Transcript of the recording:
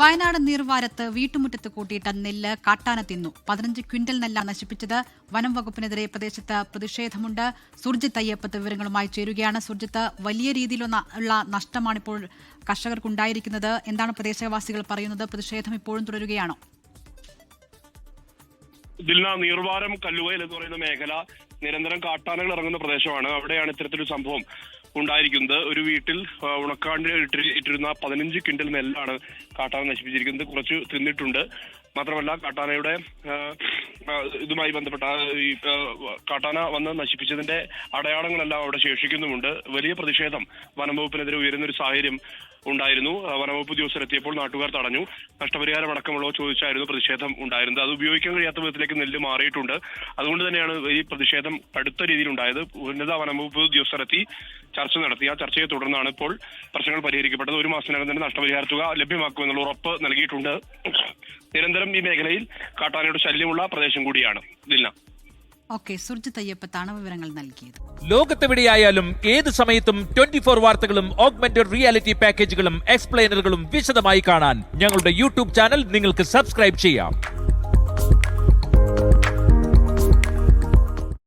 വയനാട് നീർവാരത്ത് വീട്ടുമുറ്റത്ത് കൂട്ടിയിട്ട നെല്ല് കാട്ടാന തിന്നു. പതിനഞ്ച് ക്വിന്റൽ നെല്ലാണ് നശിപ്പിച്ചത് വനം വകുപ്പിനെതിരെ പ്രദേശത്ത് പ്രതിഷേധമുണ്ട്. സുർജിത്ത് അയ്യപ്പത്ത് വിവരങ്ങളുമായി ചേരുകയാണ്. സുർജിത്ത് വലിയ രീതിയിലുള്ള നഷ്ടമാണ് നഷ്ടമാണിപ്പോൾ കർഷകർക്കുണ്ടായിരിക്കുന്നത്. എന്താണ് പ്രദേശവാസികൾ പറയുന്നത്? പ്രതിഷേധം ഇപ്പോഴും തുടരുകയാണോ? ദിൽന നീർവാരം കല്ലുവയൽ എന്ന് പറയുന്ന മേഖല നിരന്തരം കാട്ടാനകൾ ഇറങ്ങുന്ന പ്രദേശമാണ്. അവിടെയാണ് ഇത്തരത്തിലൊരു സംഭവം. ഉണ്ടായിരിക്കുന്നത്. ഒരു വീട്ടിൽ ഉണക്കാണ്ട് ഇട്ടി- ഇട്ടിരുന്ന പതിനഞ്ച് കിൻഡൽ നെല്ലാണ് കാട്ടാന നശിപ്പിച്ചിരിക്കുന്നത്. കുറച്ച് തിന്നിട്ടുണ്ട്. മാത്രമല്ല കാട്ടാനയുടെ ഇതുമായി ബന്ധപ്പെട്ട ഈ കാട്ടാന വന്ന് നശിപ്പിച്ചതിന്റെ അടയാളങ്ങളെല്ലാം അവിടെ ശേഷിക്കുന്നുമുണ്ട്. വലിയ പ്രതിഷേധം വനംവകുപ്പിനെതിരെ ഉയരുന്ന ഒരു സാഹചര്യം ഉണ്ടായിരുന്നു. വനംവകുപ്പ് ഉദ്യോഗസ്ഥർ എത്തിയപ്പോൾ നാട്ടുകാർ തടഞ്ഞു. നഷ്ടപരിഹാരം അടക്കമുള്ളവ ചോദിച്ചായിരുന്നു പ്രതിഷേധം ഉണ്ടായിരുന്നത്. അത് ഉപയോഗിക്കാൻ കഴിയാത്ത വിധത്തിലേക്ക് നെല്ല് മാറിയിട്ടുണ്ട്. അതുകൊണ്ട് തന്നെയാണ് ഈ പ്രതിഷേധം കടുത്ത രീതിയിൽ ഉണ്ടായത് ഉന്നത വനംവകുപ്പ് ഉദ്യോഗസ്ഥർ എത്തി ചർച്ച നടത്തി. ആ ചർച്ചയെ തുടർന്നാണ് ഇപ്പോൾ പ്രശ്നങ്ങൾ പരിഹരിക്കപ്പെട്ടത്. ഒരു മാസത്തിനകം തന്നെ നഷ്ടപരിഹാര തുക ലഭ്യമാക്കുമെന്നുള്ള ഉറപ്പ് നൽകിയിട്ടുണ്ട്. നിരന്തരം ഈ മേഖലയിൽ കാട്ടാനയുടെ ശല്യമുള്ള പ്രദേശം കൂടിയാണ്. ജില്ല ഓക്കെ സുർജിത് അയ്യപ്പത്താണ് വിവരങ്ങൾ നൽകിയത്. ലോകത്തെവിടെയായാലും ഏത് സമയത്തും ട്വന്റി ഫോർ വാർത്തകളും ഓഗ്മെന്റഡ് റിയാലിറ്റി പാക്കേജുകളും എക്സ്പ്ലെയിനറുകളും വിശദമായി കാണാൻ ഞങ്ങളുടെ യൂട്യൂബ് ചാനൽ നിങ്ങൾക്ക് സബ്സ്ക്രൈബ് ചെയ്യാം.